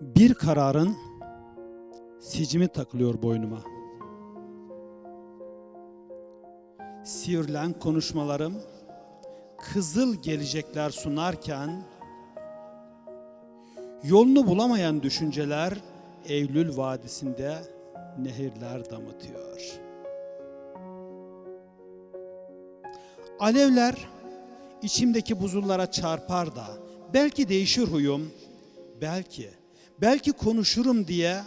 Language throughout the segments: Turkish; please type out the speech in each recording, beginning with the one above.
Bir kararın sicimi takılıyor boynuma. Sivrilen konuşmalarım, kızıl gelecekler sunarken, yolunu bulamayan düşünceler Eylül Vadisi'nde nehirler damıtıyor. Alevler içimdeki buzullara çarpar da belki değişir huyum, belki, belki konuşurum diye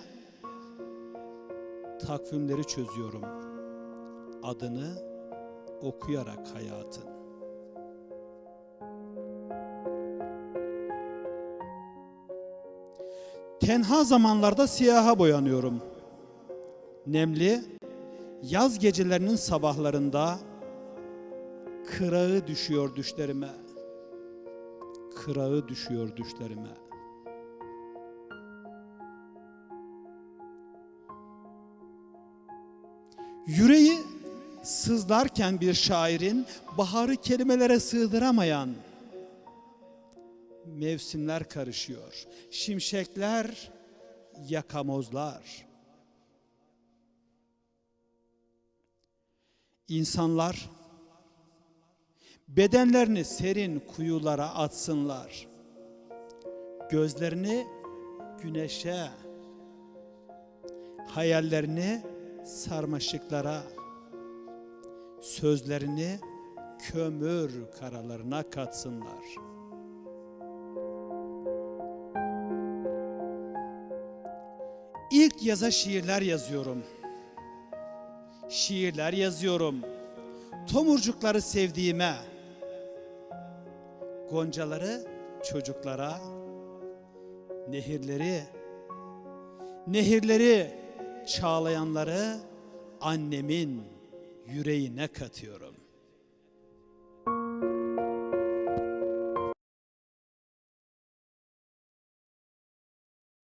takvimleri çözüyorum. Adını okuyarak hayatın. Tenha zamanlarda siyaha boyanıyorum. Nemli yaz gecelerinin sabahlarında kırağı düşüyor düşlerime. Kırağı düşüyor düşlerime. Yüreği sızlarken bir şairin baharı kelimelere sığdıramayan mevsimler karışıyor. Şimşekler, yakamozlar. İnsanlar bedenlerini serin kuyulara atsınlar. Gözlerini güneşe, hayallerini sarmaşıklara, sözlerini kömür karalarına katsınlar. İlk yaza şiirler yazıyorum. Şiirler yazıyorum. Tomurcukları sevdiğime, goncaları çocuklara, nehirleri, nehirleri çağlayanları annemin yüreğine katıyorum.